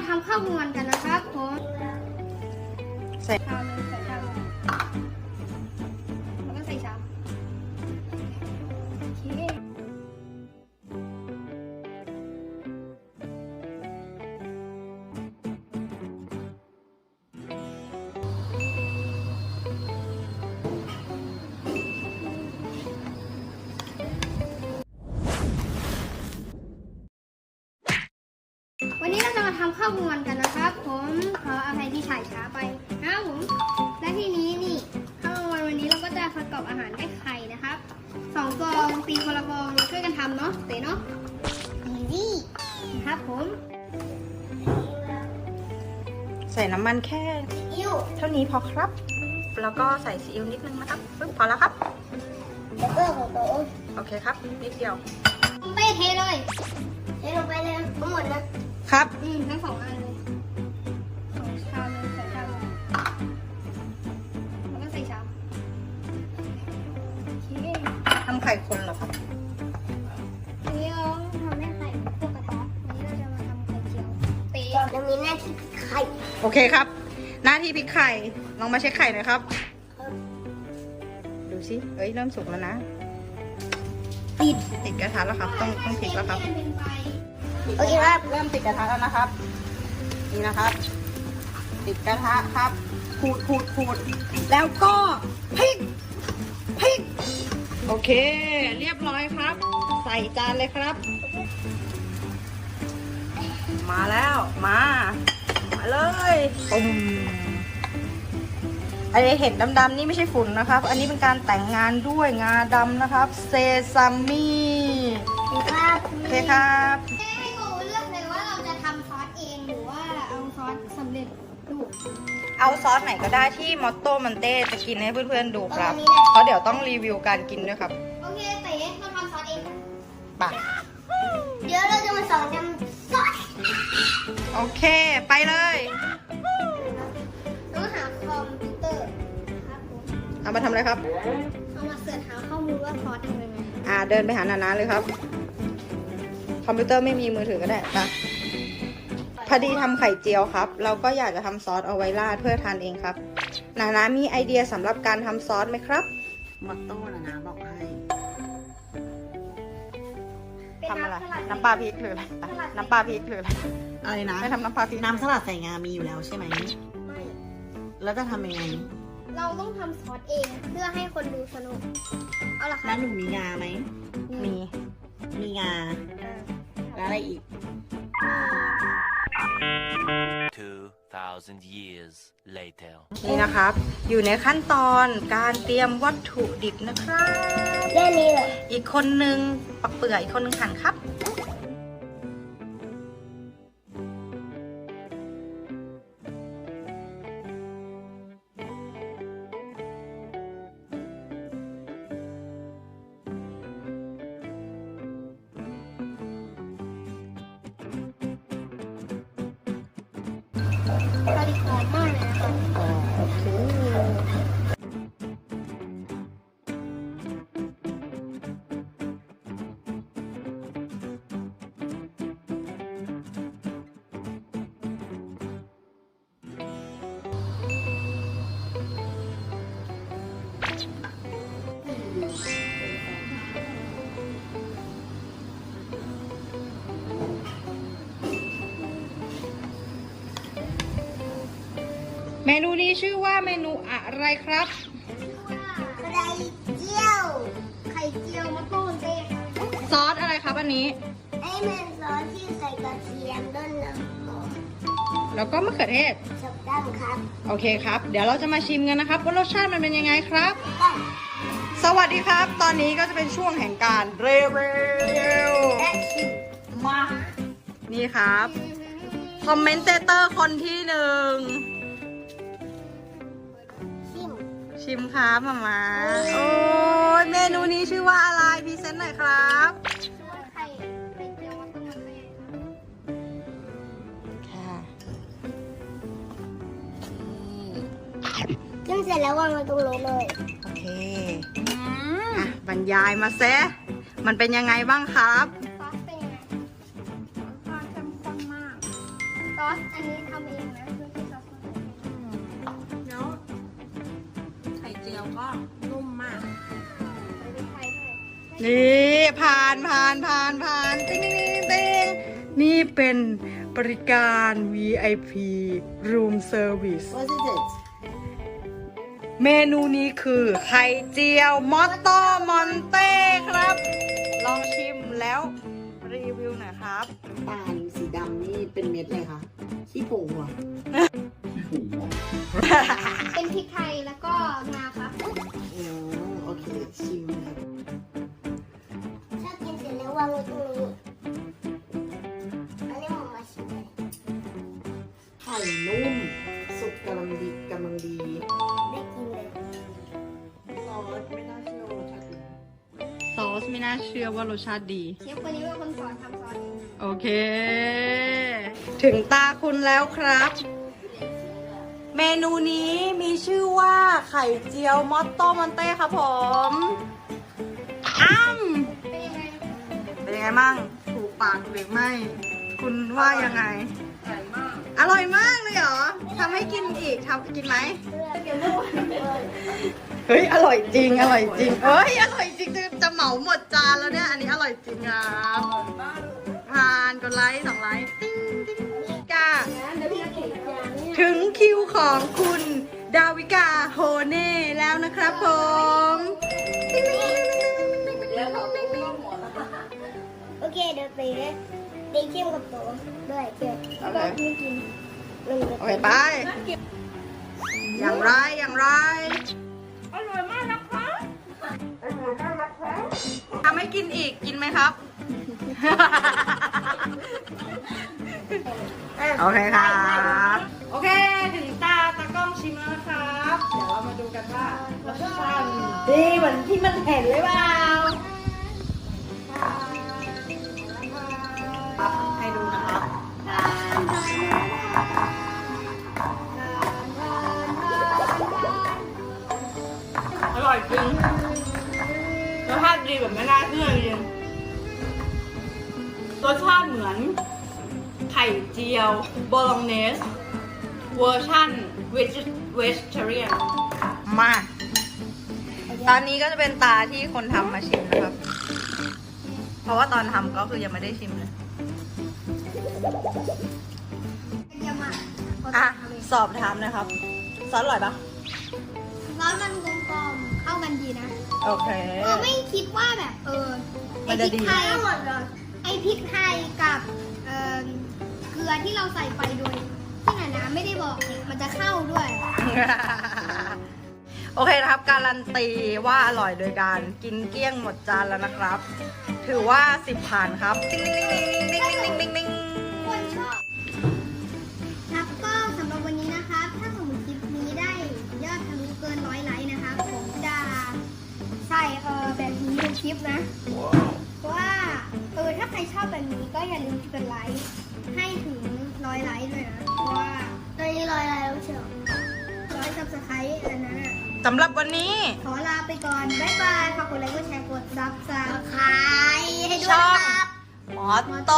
มาทำข้าวมวนกันนะครับผมใส่ชามหนึ่งใส่ชา มาทำข้าวกลางวันกันนะครับ ผมขออภัยที่ถ่ายช้าไปนะครับผมและทีนี้นี่ข้าวกลางวันวันนี้เราก็จะประกอบอาหารด้วยไข่นะครับสองฟองตีคนละฟองช่วยกันทำเนาะเต๋เนาะอีซี่นะครับผมใส่น้ำมันแค่อิ้วเท่านี้พอครับ แล้วก็ใส่ซีอิ๊วนิดนึงนะครับปึ๊บพอแล้วครับแล้วก็ของโต๊ะโอเคครับนิดเดียวเป้เทเลยเทลงไปเลยทั้งหมดนะ ครับ อืมทั้งสองอันเลยสองชามเลยใส่ชามเลยแล้วก็ใส่ชามโอเคทำไข่คนเหรอครับ วันนี้เราทำให้ไข่พวกกระทะวันนี้เราจะมาทำไข่เจียวเป๊ะจะมีหน้าที่ไข่โอเคครับ หน้าที่พลิกไข่ ลองมาเช็คไข่หน่อยครับ ดูสิเอ้ยเริ่มสุกแล้วนะปิดติดกระทะแล้วครับ ต้องต้องพลิกแล้วครับ โอเคครับ เริ่มติดกระทะแล้วนะครับ นี่นะครับ ติดกระทะครับขูดขูดขูดแล้วก็พลิกพลิกโอเค เรียบร้อยครับ ใส่จานเลยครับ มาแล้วมา มาเลยปุ้มไอเห็ดดำๆนี่ไม่ใช่ฝุ่นนะครับ อันนี้เป็นการแต่งงานด้วยงาดำนะครับ เซซามิครับโอเคครับ อาซอสสำเร็จรูปเอาซอสไหนก็ได้ที่มอตโต้มันเต้จะกินให้เพื่อนๆดูครับเอาอันนี้เลยเพราะเดี๋ยวต้องรีวิวการกินด้วยครับโอเคเต๋เราทำซอสเอง ไปเดี๋ยวเราจะมาสอนทำซอสโอเค ไปเลย ต้องหาคอมพิวเตอร์ครับผมเอามาทำอะไรครับ เอามาเสิร์ชหาข้อมูลว่าซอสทำยังไงอ่าเดินไปหานานาเลยครับ คอมพิวเตอร์ไม่มีมือถือก็ได้ไป พอดีทำไข่เจียวครับ เราก็อยากจะทำซอสเอาไว้ราดเพื่อทานเองครับ นานามีไอเดียสำหรับการทำซอสไหมครับ มอตโต้นะนะบอกให้เป็นทำอะไรสลัดน้ำปลาพริกหรืออะไรน้ำปลาพริกหรืออะไรอะไรนะไม่ทำน้ำปลาพริกน้ำสลัดใส่งามีอยู่แล้วใช่ไหม ไม่แล้วจะทำยังไง เราต้องทำซอสเองเพื่อให้คนดูสนุก เอาละคแล้รัวบหนูมีงาไหม มี มีงาแล้วอะไรอีก 2,000 years later. นี่นะครับ อยู่ในขั้นตอนการเตรียมวัตถุดิบนะครับ แค่นี้เลยอีกคนนึงปักเปลือกอีกคนนึงหั่นครับ มนูนี้ชื่อว่าเมนูอะไรครับไข่เจียว ไข่เจียวมะม่วงเต้ครับซอสอะไรครับอันนี้ไอ้เป็นซอสที่ใส่กระเทียมด้นน้ำหอมแล้วก็มะเขือเทศสับดั้งครับ โอเคครับ เดี๋ยวเราจะมาชิมกันนะครับว่ารสชาติมันเป็นยังไงครับต้องสวัสดีครับ ตอนนี้ก็จะเป็นช่วงแห่งการรีวิวและชิมมา นี่ครับ คอมเมนเตเตอร์คนที่หนึ่ง ชิมครับมามา โอ้ยเมนูนี้ชื่อว่าอะไรพรีเซนต์หน่อยครับชื่อว่าไข่ไข่เจียวมะม่วงเต้ครับค่ะกินเสร็จแล้ววางไว้ตรงโน้นเลย โอเคอะบรรยายมาแซะมันเป็นยังไงบ้างครับ นี่ผ่านผ่านผ่านผ่านติ๊งติ๊งติ๊งนี่เป็นบริการ VIP Room Service What is it เมนูนี้คือไข่เจียวมอตโตมอนเต้ครับ ลองชิมแล้วรีวิวหน่อยครับน้ำตาลสีดำนี่เป็นเม็ดเลยค่ะขี้ผงเหรอ เป็นพริกไทยแล้วก็ สไม่น่าเชื่อว่ารสชาติดี เชฟคนนี้เป็นคนสอนทำซอสเองโอเค ถึงตาคุณแล้วครับ เมนูนี้มีชื่อว่าไข่เจียวมอตโตมอนเต้ครับผมอ้ำเป็นยังไงเป็นยังไงมั่งถูกปากหรือไม่ คุณว่ายังไง อร่อยมากเลยเหรอทำให้กินอีกทำกินไหม เดี๋ยวลูก เฮ้ย อร่อยจริง อร่อยจริงเฮ้ย อร่อยจริง จะเหมาหมดจานแล้วเนี่ย อันนี้อร่อยจริงครับทานกดไลค์สองไลค์ ติ๊งติ๊งจ้าถึงคิวของคุณดาวิกาโฮเน่แล้วนะครับผมโอเคเดี๋ยวไปตีเข้มกับผมด้วยเพื่อไนโอเคไป อย่างไรอย่างไร ให้กินอีกกินไหมครับ โอเคครับโอเค ถึงตาตากล้องชิมแล้วนะครับ เดี๋ยวเรามาดูกันว่า รสชาติดีเหมือนที่มันเห็นเลยเปล่า ยวโบโลเนสเวอร์ชันเวจเวจเทเรียนมา ตอนนี้ก็จะเป็นตาที่คนทำมาชิมนะครับ เพราะว่าตอนทำก็คือยังไม่ได้ชิมเลยเยี่ยมมากอะ สอบถามหนะครับ ซอสอร่อยปะร้อนมันกลมกลมๆเข้ากันดีนะโอเค เออไม่คิดว่าแบบเออไอมันพจะริกดีไทยไอพริกไทยกับเอ่อเก ลือที่เราใส่ไปโดยที่ไหนนะไม่ได้บอกเนี่ยมันจะเข้าด้วย โอเคนะครับการันตีว่าอร่อยโดยการกินเกลี้ยงหมดจานแล้วนะครับ ถือว่าสิบผ่านครับติ๊งติ๊งติ๊งติ๊งติ๊งติ๊งติ๊ง คนชอบครับก็สำหรับวันนี้นะครับ ถ้าสมมติคลิปนี้ได้ยอดทะลุเกินร้อยไลค์นะครับผมจะใส่เออแบบนี้ในคลิปนะ ว่าเออถ้าใครชอบแบบนี้ก็อย่าลืมกดไลค์ ให้ถึงร้อยไลค์ด้วยนะ เพราะว่าตอนนี้ร้อยไลค์แล้วเชียวร้อยซับสไครต์อันนั้นอะ สำหรับวันนี้ ขอลาไปก่อน บ๊ายบาย ฝากกดไลค์ กดแชร์ กดซับสไครต์ให้ด้วยช่อง ครับ มอตโต